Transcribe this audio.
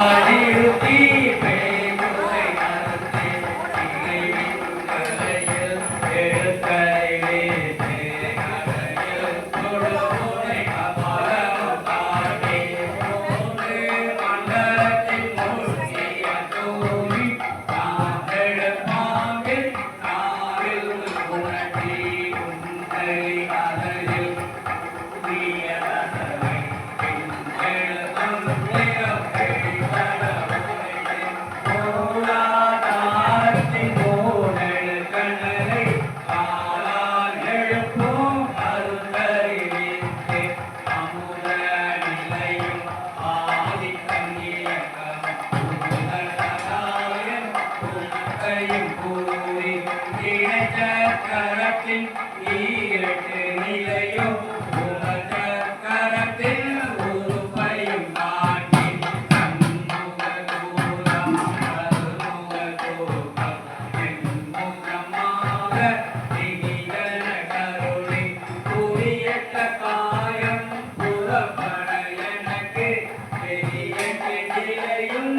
நிறுத்தி கரத்தின் ஈரட்டு நிலையோ உமத கரத்தில் உருப்பையும் காட்டி காயம் புறப்பட எனக்கு பெரிய நிலையும்